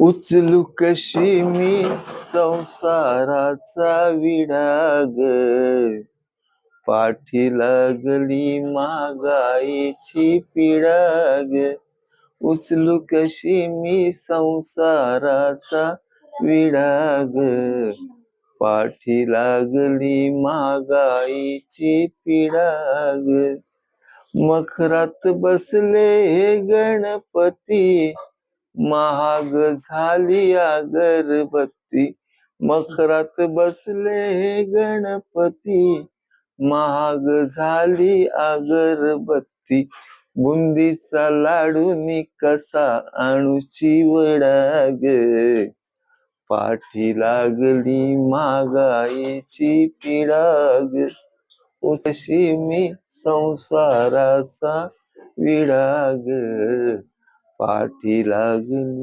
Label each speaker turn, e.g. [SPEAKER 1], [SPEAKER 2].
[SPEAKER 1] उचलू कशी मी संसाराचा विडाग? पाठी लागली मागाईची पिडाग उचलू कशी मी संसाराचा विडाग? पाठी लागली मागाईची पिडाग मखरात बसले हे गणपती. महाग झाली अगरबत्ती. मखरात बसले हे गणपती. महाग झाली अगरबत्ती. बुंदीचा लाडू नि कसा आणूची वडाग पाठी लागली महागाईची पिडाग उशी मी संसाराचा विडाग. पाठी लागली